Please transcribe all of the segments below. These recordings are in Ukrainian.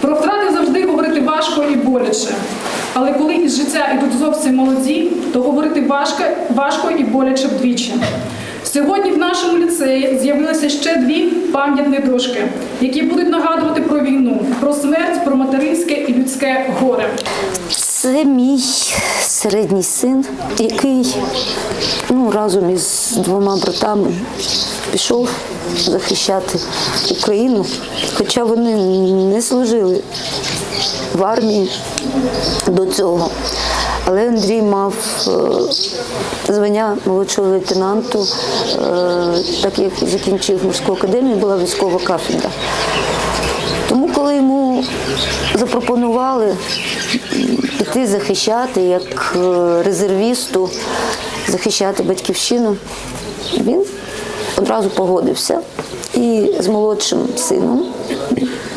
Про втрати завжди говорити важко і боляче. Але коли із життя йдуть зовсім молоді, то говорити важко, важко і боляче вдвічі. Сьогодні в нашому ліцеї з'явилися ще дві пам'ятні дошки, які будуть нагадувати про війну, про смерть, про материнське і людське горе. Це мій середній син, який ну, разом із двома братами пішов захищати Україну, хоча вони не служили в армії до цього. Але Андрій мав е, звання молодшого лейтенанту, е, так як закінчив морську академію, була військова кафедра. Тому, коли йому запропонували піти захищати як е, резервісту, захищати батьківщину, він одразу погодився. І з молодшим сином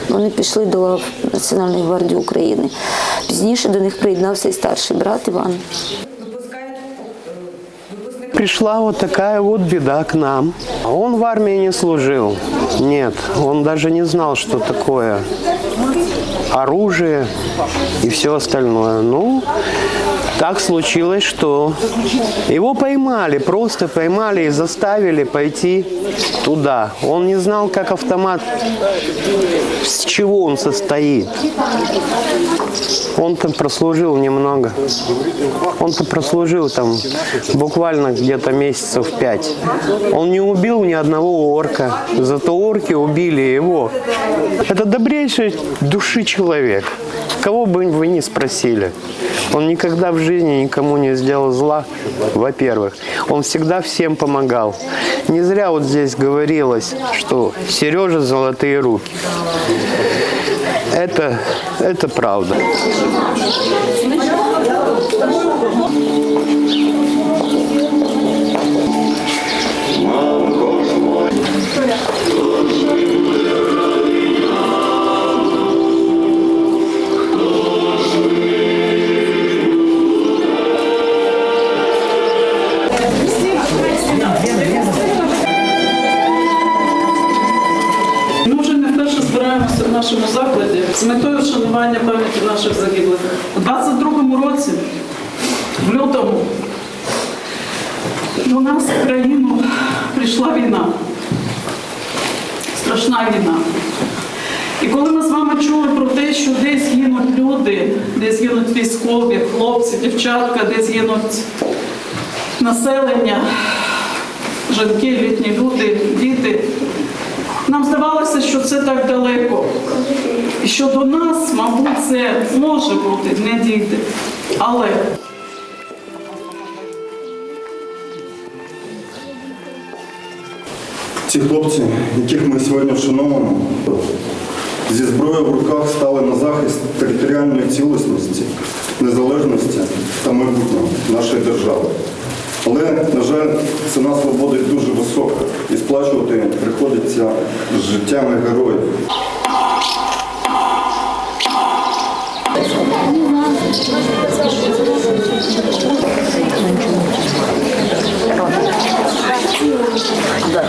вони пішли до лав Національної гвардії України. Пізніше до них приєднався і старший брат Іван. Пришла вот такая вот беда к нам. А Он в армии не служил. Нет, он даже не знал, что такое оружие и все остальное. Ну, так случилось, что его поймали, просто поймали и заставили пойти туда. Он не знал, как автомат, с чего он состоит. Он там прослужил немного. Он-то прослужил там буквально где-то месяцев пять. Он не убил ни одного орка, зато орки убили его. Это добрейший души человек. Кого бы вы ни спросили. Он никогда в жизни никому не сделал зла, во-первых. Он всегда всем помогал. Не зря вот здесь говорилось, что Сережа золотые руки. Это, это правда. Ми вже не вперше збираємося в нашому закладі з метою вшанування пам'яті наших загиблих. У 22-му році, в лютому, до нас в країну прийшла війна. Страшна війна. І коли ми з вами чули про те, що десь гинуть люди, десь гинуть військові, хлопці, дівчатка, десь гинуть населення, жінки, літні люди, діти. Нам здавалося, що це так далеко. І що до нас, мабуть, це може бути, не дійде. Але Ці хлопці, яких ми сьогодні вшановуємо, зі зброєю в руках стали на захист територіальної цілісності, незалежності та майбутнього нашої держави. Але, на жаль, ціна свободи дуже висока і сплачувати приходиться з життями героїв. Да.